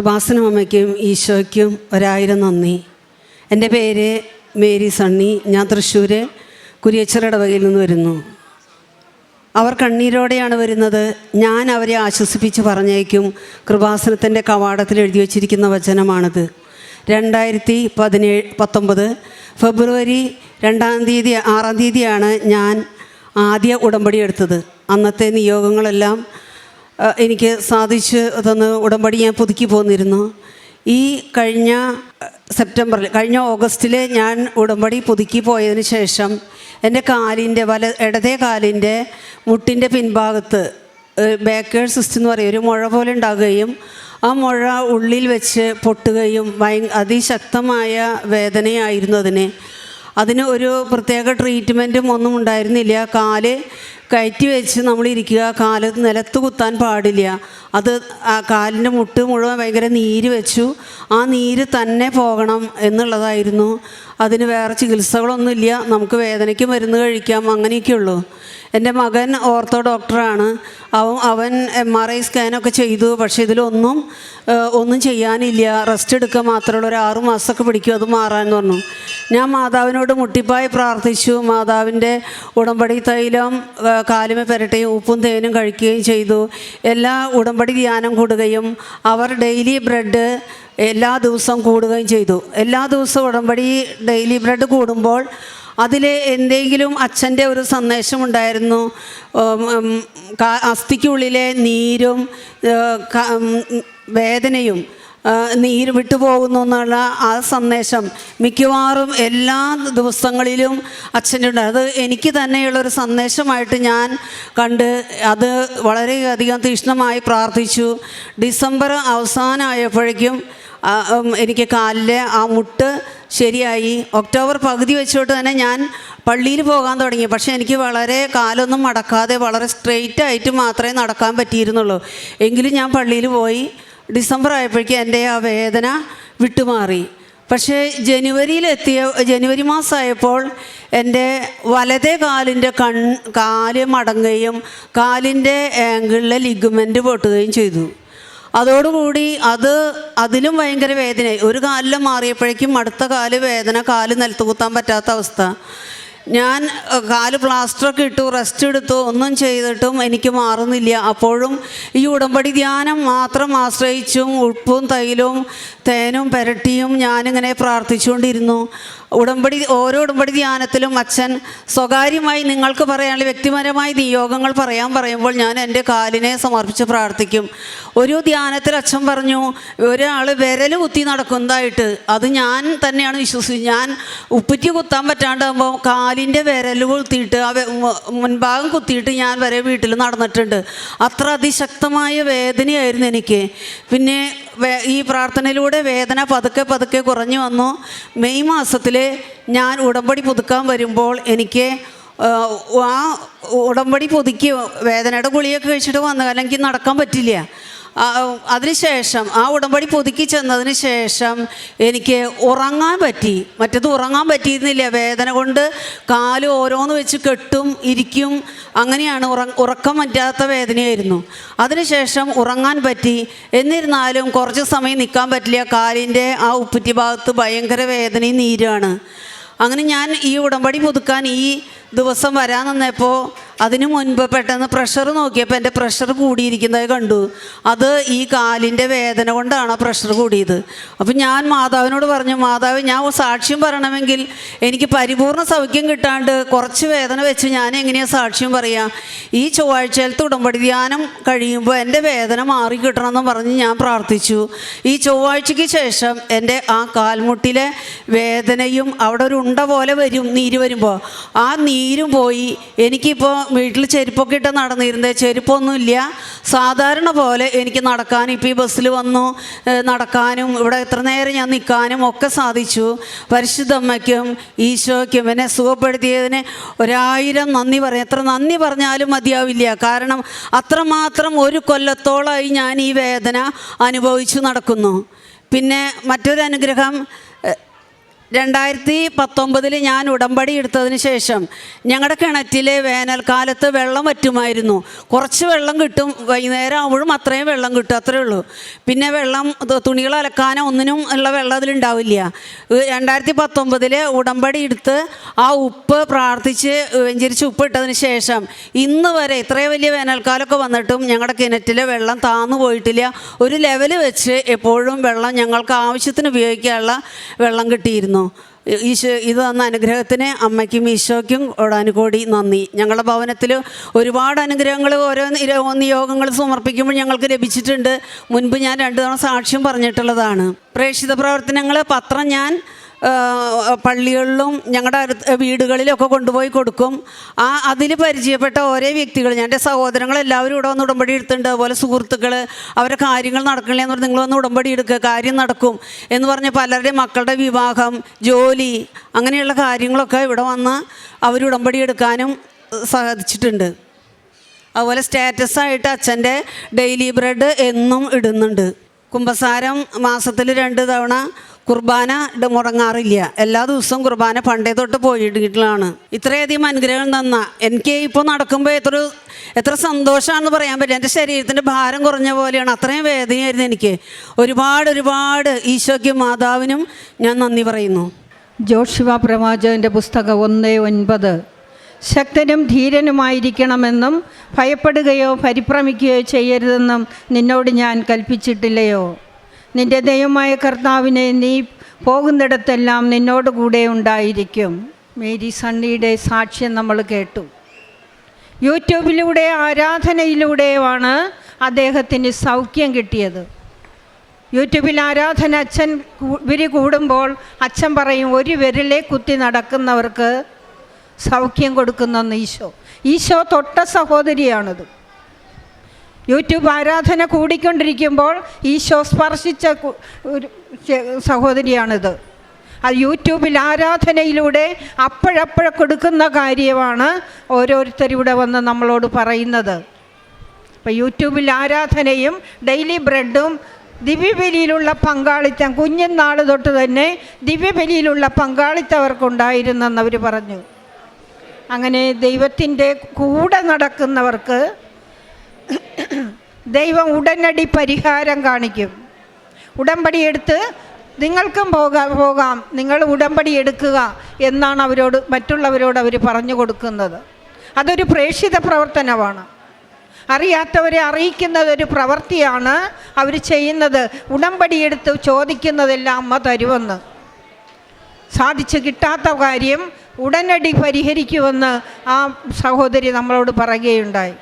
കൃപാസനം അമ്മയ്ക്കും ഈശോയ്ക്കും ഒരായിരം നന്ദി. എന്റെ പേര് മേരി സണ്ണി. ഞാൻ തൃശ്ശൂർ കുരിയച്ചിറടവകയിൽ നിന്ന് വരുന്നു. അവർ കണ്ണീരോടെയാണ് വരുന്നത്. ഞാൻ അവരെ ആശ്വസിപ്പിച്ച് പറഞ്ഞേക്കും കൃപാസനത്തിന്റെ കവാടത്തിൽ എഴുതി വച്ചിരിക്കുന്ന വചനമാണിത്. രണ്ടായിരത്തി പതിനേഴ് പത്തൊമ്പത് ഫെബ്രുവരി രണ്ടാം തീയതി ആറാം തീയതിയാണ് ഞാൻ ആദ്യ ഉടമ്പടി എടുത്തത്. അന്നത്തെ നിയോഗങ്ങളെല്ലാം എനിക്ക് സാധിച്ച് തന്ന് ഉടമ്പടി ഞാൻ പുതുക്കി പോന്നിരുന്നു. ഈ കഴിഞ്ഞ സെപ്റ്റംബറിൽ കഴിഞ്ഞ ഓഗസ്റ്റിൽ ഞാൻ ഉടമ്പടി പുതുക്കി പോയതിന് ശേഷം എന്റെ കാലിന്റെ വല ഇടതേ കാലിന്റെ മുട്ടിന്റെ പിൻഭാഗത്ത് ബേക്കേഴ്സ് സിസ്റ്റ് എന്ന് പറയും ഒരു മുഴ പോലെ ഉണ്ടാകുകയും ആ മുഴ ഉള്ളിൽ വെച്ച് പൊട്ടുകയും ഭയ അതിശക്തമായ വേദനയായിരുന്നു അതിന്. അതിന് ഒരു പ്രത്യേക ട്രീറ്റ്മെന്റും ഒന്നും ഉണ്ടായിരുന്നില്ല. കാൽ കയറ്റി വെച്ച് നമ്മൾ ഇരിക്കുക. കാൽ നിലത്ത് കുത്താൻ പാടില്ല. അത് ആ കാലിന്റെ മുട്ട് മുഴുവൻ ഭയങ്കര നീര് വെച്ചു. ആ നീര് തന്നെ പോകണം എന്നുള്ളതായിരുന്നു. അതിന് വേറെ ചികിത്സകളൊന്നുമില്ല. നമുക്ക് വേദനയ്ക്ക് മരുന്ന് കഴിക്കാം. അങ്ങനെയൊക്കെയുള്ളൂ. എന്റെ മകൻ ഓർത്തോ ഡോക്ടറാണ്. അവൻ അവൻ എം ആർ ഐ സ്കാനൊക്കെ ചെയ്തു. പക്ഷേ ഇതിലൊന്നും ഒന്നും ചെയ്യാനില്ല. റെസ്റ്റ് എടുക്കുക മാത്രമുള്ള ഒരു ആറു മാസമൊക്കെ പിടിക്കും അത് മാറാമെന്ന് പറഞ്ഞു. ഞാൻ മാതാവിനോട് മുട്ടിപ്പായി പ്രാർത്ഥിച്ചു. മാതാവിന്റെ ഉടമ്പടി തൈലം കാലുമേ പുരട്ടുകയും ഉപ്പും തേനും കഴിക്കുകയും ചെയ്തു. എല്ലാ ഉടമ്പടി ധ്യാനം കൂടുകയും അവർ ഡെയിലി ബ്രെഡ് എല്ലാ ദിവസവും കൂടുകയും ചെയ്തു. എല്ലാ ദിവസവും ഉടമ്പടി ഡെയിലി ബ്രെഡ് കൂടുമ്പോൾ അതിൽ എന്തെങ്കിലും അച്ഛന്റെ ഒരു സന്ദേശമുണ്ടായിരുന്നു. അസ്ഥിക്കുള്ളിലെ നീരും വേദനയും നീര് വിട്ടുപോകുന്നു എന്നുള്ള ആ സന്ദേശം മിക്കവാറും എല്ലാ ദിവസങ്ങളിലും അച്ഛനുണ്ട്. അത് എനിക്ക് തന്നെയുള്ളൊരു സന്ദേശമായിട്ട് ഞാൻ കണ്ട് അത് വളരെയധികം തീക്ഷ്ണമായി പ്രാർത്ഥിച്ചു. ഡിസംബർ അവസാനമായപ്പോഴേക്കും എനിക്ക് കാലിലെ ആ മുട്ട് ശരിയായി. ഒക്ടോബർ പകുതി വെച്ചോട്ട് തന്നെ ഞാൻ പള്ളിയിൽ പോകാൻ തുടങ്ങി. പക്ഷേ എനിക്ക് വളരെ കാലൊന്നും മടക്കാതെ വളരെ സ്ട്രെയിറ്റ് ആയിട്ട് മാത്രമേ നടക്കാൻ പറ്റിയിരുന്നുള്ളൂ. എങ്കിലും ഞാൻ പള്ളിയിൽ പോയി. ഡിസംബർ ആയപ്പോഴേക്കും എന്റെ ആ വേദന വിട്ടുമാറി. പക്ഷേ ജനുവരിയിലെത്തിയ ജനുവരി മാസമായപ്പോൾ എന്റെ വലതേ കാലിന്റെ കൺ കാൽ മടങ്ങുകയും കാലിന്റെ ആംഗിളിലെ ലിഗ്മെന്റ് പൊട്ടുകയും ചെയ്തു. അതോടുകൂടി അത് അതിലും ഭയങ്കര വേദനയായി. ഒരു കാലിൽ മാറിയപ്പോഴേക്കും അടുത്ത കാൽ വേദന കാൽ നിലത്ത് കുത്താൻ പറ്റാത്ത അവസ്ഥ. ഞാൻ കാൽ പ്ലാസ്റ്ററൊക്കെ ഇട്ടു റെസ്റ്റ് എടുത്തു ഒന്നും ചെയ്തിട്ടും എനിക്ക് മാറുന്നില്ല. അപ്പോഴും ഈ ഉടമ്പടി ധ്യാനം മാത്രം ആശ്രയിച്ചും ഉപ്പും തൈലവും തേനും പെരട്ടിയും ഞാനിങ്ങനെ പ്രാർത്ഥിച്ചുകൊണ്ടിരുന്നു. ഉടമ്പടി ഓരോ ഉടമ്പടി ധ്യാനത്തിലും അച്ഛൻ സ്വകാര്യമായി നിങ്ങൾക്ക് പറയാനുള്ള വ്യക്തിപരമായി നിയോഗങ്ങൾ പറയാൻ പറയുമ്പോൾ ഞാൻ എന്റെ കാലിനെ സമർപ്പിച്ച് പ്രാർത്ഥിക്കും. ഒരു ധ്യാനത്തിൽ അച്ഛൻ പറഞ്ഞു ഒരാൾ വിരൽ കുത്തി നടക്കുന്നതായിട്ട് അത് ഞാൻ തന്നെയാണ് വിശ്വസിച്ചത്. ഞാൻ ഉപ്പറ്റി കുത്താൻ പറ്റാണ്ടാകുമ്പോൾ കാലിന്റെ വിരൽ കുത്തിയിട്ട് ആ മുൻഭാഗം കുത്തിയിട്ട് ഞാൻ വരെ വീട്ടിൽ നടന്നിട്ടുണ്ട്. അത്ര അതിശക്തമായ വേദനയായിരുന്നു എനിക്ക്. പിന്നെ ഈ പ്രാർത്ഥനയിലൂടെ വേദന പതുക്കെ പതുക്കെ കുറഞ്ഞു വന്നു. മെയ് മാസത്തിൽ ഞാൻ ഉടമ്പടി പുതുക്കാൻ വരുമ്പോൾ എനിക്ക് ആ, ഉടമ്പടി പുതുക്കി വേദനയുടെ ഗുളിയൊക്കെ കഴിച്ചിട്ട് വന്നു. കാരണം എനിക്ക് നടക്കാൻ പറ്റില്ല. അതിനുശേഷം ആ ഉടമ്പടി പുതുക്കി ചെന്നതിന് ശേഷം എനിക്ക് ഉറങ്ങാൻ പറ്റി. മറ്റത് ഉറങ്ങാൻ പറ്റിയിരുന്നില്ല. വേദന കൊണ്ട് കാൽ ഓരോന്ന് വെച്ച് കെട്ടും ഇരിക്കും. അങ്ങനെയാണ് ഉറ ഉറക്കം പറ്റാത്ത വേദനയായിരുന്നു. അതിനുശേഷം ഉറങ്ങാൻ പറ്റി. എന്നിരുന്നാലും കുറച്ച് സമയം നിൽക്കാൻ പറ്റില്ല. കാലിന്റെ ആ ഉപ്പുറ്റി ഭാഗത്ത് ഭയങ്കര വേദനയും നീരാണ്. അങ്ങനെ ഞാൻ ഈ ഉടമ്പടി പുതുക്കാൻ ഈ ദിവസം വരാൻ നിന്നപ്പോൾ അതിനു മുൻപ് പെട്ടെന്ന് പ്രഷർ നോക്കിയപ്പോൾ എന്റെ പ്രഷർ കൂടിയിരിക്കുന്നത് കണ്ടു. അത് ഈ കാലിന്റെ വേദന കൊണ്ടാണ് പ്രഷർ കൂടിയത്. അപ്പം ഞാൻ മാതാവിനോട് പറഞ്ഞു മാതാവ് ഞാൻ സാക്ഷ്യം പറയണമെങ്കിൽ എനിക്ക് പരിപൂർണ സൗഖ്യം കിട്ടാണ്ട് കുറച്ച് വേദന വെച്ച് ഞാൻ എങ്ങനെയാണ് സാക്ഷ്യം പറയുക ഈ ചൊവ്വാഴ്ചയിലത്തെ ഉടമ്പടി ധ്യാനം കഴിയുമ്പോൾ എന്റെ വേദന മാറി കിട്ടണമെന്ന് പറഞ്ഞ് ഞാൻ പ്രാർത്ഥിച്ചു. ഈ ചൊവ്വാഴ്ചയ്ക്ക് ശേഷം എന്റെ ആ കാൽമുട്ടിലെ വേദനയും അവിടെ ഒരു ഉണ്ട പോലെ വരും നീര് വരുമ്പോൾ ആ നീരും പോയി. എനിക്കിപ്പോൾ വീട്ടിൽ ചെരുപ്പൊക്കെ ഇട്ട് നടന്നിരുന്നത് ചെരുപ്പൊന്നുമില്ല. സാധാരണ പോലെ എനിക്ക് നടക്കാൻ ഇപ്പോൾ ഈ ബസ്സിൽ വന്നു നടക്കാനും ഇവിടെ എത്ര നേരം ഞാൻ നിൽക്കാനും ഒക്കെ സാധിച്ചു. പരിശുദ്ധമ്മയ്ക്കും ഈശോയ്ക്കും എന്നെ സുഖപ്പെടുത്തിയതിന് ഒരായിരം നന്ദി പറയാം. എത്ര നന്ദി പറഞ്ഞാലും മതിയാവില്ല. കാരണം അത്രമാത്രം ഒരു കൊല്ലത്തോളമായി ഞാൻ ഈ വേദന അനുഭവിച്ചു നടക്കുന്നു. പിന്നെ മറ്റൊരു അനുഗ്രഹം രണ്ടായിരത്തി പത്തൊമ്പതിൽ ഞാൻ ഉടമ്പടി എടുത്തതിന് ശേഷം ഞങ്ങളുടെ കിണറ്റിൽ വേനൽക്കാലത്ത് വെള്ളം വറ്റുമായിരുന്നു. കുറച്ച് വെള്ളം കിട്ടും വൈകുന്നേരം ആവുമ്പോഴും അത്രയും വെള്ളം കിട്ടും അത്രയേ ഉള്ളൂ. പിന്നെ വെള്ളം തുണികൾ അലക്കാനോ ഒന്നിനും ഉള്ള വെള്ളം അതിലുണ്ടാവില്ല. രണ്ടായിരത്തി പത്തൊമ്പതിൽ ഉടമ്പടി എടുത്ത് ആ ഉപ്പ് പ്രാർത്ഥിച്ച് വെഞ്ചരിച്ച് ഉപ്പ് ഇട്ടതിന് ശേഷം ഇന്ന് വരെ ഇത്രയും വലിയ വേനൽക്കാലമൊക്കെ വന്നിട്ടും ഞങ്ങളുടെ കിണറ്റിലെ വെള്ളം താന്നു പോയിട്ടില്ല. ഒരു ലെവൽ വെച്ച് എപ്പോഴും വെള്ളം ഞങ്ങൾക്ക് ആവശ്യത്തിന് ഉപയോഗിക്കാനുള്ള വെള്ളം കിട്ടിയിരുന്നു. ഈശോ ഇത് തന്ന അനുഗ്രഹത്തിന് അമ്മയ്ക്കും ഈശോയ്ക്കും ഓടാനുകൂടി നന്ദി. ഞങ്ങളുടെ ഭവനത്തിൽ ഒരുപാട് അനുഗ്രഹങ്ങൾ ഓരോ നിയോഗങ്ങൾ സമർപ്പിക്കുമ്പോൾ ഞങ്ങൾക്ക് ലഭിച്ചിട്ടുണ്ട്. മുൻപ് ഞാൻ രണ്ടു തവണ സാക്ഷ്യം പറഞ്ഞിട്ടുള്ളതാണ്. പ്രേക്ഷിത പ്രവർത്തനങ്ങൾ പത്രം ഞാൻ പള്ളികളിലും ഞങ്ങളുടെ അടുത്ത് വീടുകളിലൊക്കെ കൊണ്ടുപോയി കൊടുക്കും. ആ അതിൽ പരിചയപ്പെട്ട ഓരോ വ്യക്തികൾ ഞാൻ എന്റെ സഹോദരങ്ങളെല്ലാവരും ഇവിടെ വന്ന് ഉടമ്പടി എടുത്തിട്ടുണ്ട്. അതുപോലെ സുഹൃത്തുക്കൾ അവരെ കാര്യങ്ങൾ നടക്കണില്ല എന്ന് നിങ്ങൾ വന്ന് ഉടമ്പടി എടുക്കുക കാര്യം നടക്കും എന്ന് പറഞ്ഞ് പലരുടെയും മക്കളുടെ വിവാഹം ജോലി അങ്ങനെയുള്ള കാര്യങ്ങളൊക്കെ ഇവിടെ വന്ന് അവർ ഉടമ്പടി എടുക്കാനും സാധിച്ചിട്ടുണ്ട് അതുപോലെ സ്റ്റാറ്റസായിട്ട് അച്ഛന്റെ ഡെയിലി ബ്രെഡ് എന്നും ഇടുന്നുണ്ട്. കുമ്പസാരം മാസത്തിൽ രണ്ട് തവണ കുർബാന മുടങ്ങാറില്ല. എല്ലാ ദിവസവും കുർബാന പണ്ടേ തൊട്ട് പോയിട്ടാണ് ഇത്രയധികം അനുഗ്രഹം തന്ന എനിക്ക് ഇപ്പോൾ നടക്കുമ്പോൾ എത്ര എത്ര സന്തോഷമാണെന്ന് പറയാൻ പറ്റില്ല. എന്റെ ശരീരത്തിന്റെ ഭാരം കുറഞ്ഞ പോലെയാണ്. അത്രയും വേദനയായിരുന്നു എനിക്ക്. ഒരുപാട് ഒരുപാട് ഈശോയ്ക്കും മാതാവിനും ഞാൻ നന്ദി പറയുന്നു. ജോഷിവ പ്രവാചകന്റെ പുസ്തകം ഒന്ന് ഒൻപത്. ശക്തനും ധീരനുമായിരിക്കണമെന്നും ഭയപ്പെടുകയോ പരിഭ്രമിക്കുകയോ ചെയ്യരുതെന്നും നിന്നോട് ഞാൻ കൽപ്പിച്ചിട്ടില്ലയോ? നിന്റെ ദൈവമായ കർത്താവിനെ നീ പോകുന്നിടത്തെല്ലാം നിന്നോട് കൂടെ ഉണ്ടായിരിക്കും. മേരി സണ്ണിയുടെ സാക്ഷ്യം നമ്മൾ കേട്ടു. യൂട്യൂബിലൂടെ ആരാധനയിലൂടെയുമാണ് അദ്ദേഹത്തിന് സൗഖ്യം കിട്ടിയത്. യൂട്യൂബിൽ ആരാധന അച്ഛൻ വിരി കൂടുമ്പോൾ അച്ഛൻ പറയും ഒരു വിരലെ കുത്തി നടക്കുന്നവർക്ക് സൗഖ്യം കൊടുക്കുന്നെന്ന് ഈശോ. ഈശോ തൊട്ട സഹോദരിയാണിത്. യൂട്യൂബ് ആരാധന കൂടിക്കൊണ്ടിരിക്കുമ്പോൾ ഈശോ സ്പർശിച്ച ഒരു സഹോദരിയാണിത്. അത് യൂട്യൂബിൽ ആരാധനയിലൂടെ അപ്പോഴപ്പോഴ കൊടുക്കുന്ന കാര്യമാണ് ഓരോരുത്തരിവിടെ വന്ന് നമ്മളോട് പറയുന്നത്. അപ്പോൾ യൂട്യൂബിൽ ആരാധനയും ഡെയിലി ബ്രെഡും ദിവ്യബലിയിലുള്ള പങ്കാളിത്തം കുഞ്ഞുനാൾ തൊട്ട് തന്നെ ദിവ്യബലിയിലുള്ള പങ്കാളിത്തം അവർക്കുണ്ടായിരുന്നെന്ന് അവർ പറഞ്ഞു. അങ്ങനെ ദൈവത്തിന്റെ കൂടെ നടക്കുന്നവർക്ക് ദൈവം ഉടനടി പരിഹാരം കാണിക്കും. ഉടമ്പടി എടുത്ത് നിങ്ങൾക്കും പോകാം പോകാം. നിങ്ങൾ ഉടമ്പടി എടുക്കുക എന്നാണ് അവരോട് മറ്റുള്ളവരോട് അവർ പറഞ്ഞു കൊടുക്കുന്നത്. അതൊരു പ്രേക്ഷിത പ്രവർത്തനമാണ്. അറിയാത്തവരെ അറിയിക്കുന്നത് ഒരു പ്രവൃത്തിയാണ് അവർ ചെയ്യുന്നത്. ഉടമ്പടി എടുത്ത് ചോദിക്കുന്നതെല്ലാം അമ്മ തരുമെന്ന്. സാധിച്ചു കിട്ടാത്ത കാര്യം ഉടനടി പരിഹരിക്കുമെന്ന് ആ സഹോദരി നമ്മളോട് പറയുകയുണ്ടായി.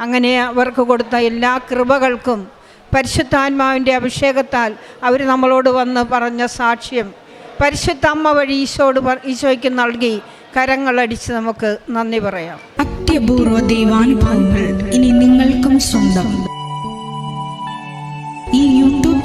അങ്ങനെ അവർക്ക് കൊടുത്ത എല്ലാ കൃപകൾക്കും പരിശുദ്ധാത്മാവിന്റെ അഭിഷേകത്താൽ അവർ നമ്മളോട് വന്ന് പറഞ്ഞ സാക്ഷ്യം. പരിശുദ്ധ അമ്മ വഴി ഈശോട് ഈശോയ്ക്ക് നൽകി കരങ്ങളടിച്ച് നമുക്ക് നന്ദി പറയാം. അത്യപൂർവ ദൈവാനുഭവങ്ങൾ ഇനി നിങ്ങൾക്കും സ്വന്തം. ഈ